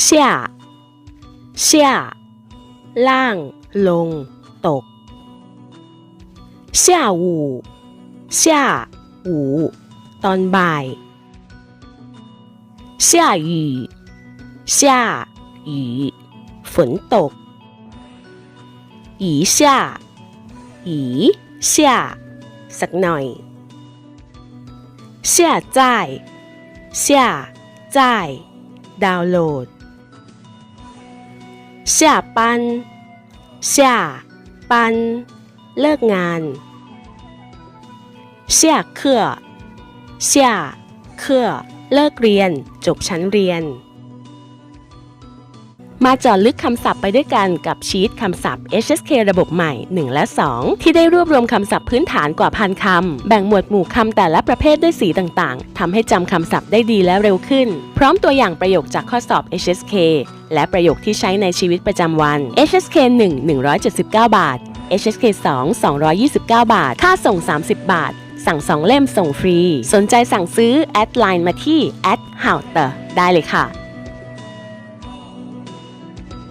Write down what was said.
เสียเสียล่าง ลง ตก下午下午ตอนบ่าย下雨下雨ฝนตกหยีเสี่ยหยีเสี่ยสักหน่อยเสี่ยจ่ายเสี่ยจดาวน์โหลด 下班下班เลิกงาน下课下课เลิกเรียน จบชั้นเรียน มาจาะลึกคำศัพท์ไปด้วยกันกับชีตคำศัพท์ HSK ระบบใหม่ 1 และ 2 ที่ได้รวบรวมคำศัพท์พื้นฐานกว่าพันคำ แบ่งหมวดหมู่คำแต่ละประเภทด้วยสีต่างๆทำให้จำคำศัพท์ได้ดีและเร็วขึ้น พร้อมตัวอย่างประโยคจากข้อสอบ HSK และประโยคที่ใช้ในชีวิตประจำวัน HSK 1 179 บาท HSK 2 229 บาท ค่าส่ง 30 บาท สั่ง2เล่มส่งฟรี สนใจสั่งซื้อ แอดไลน์มาที่ h o w t e ได้เลยค่ะ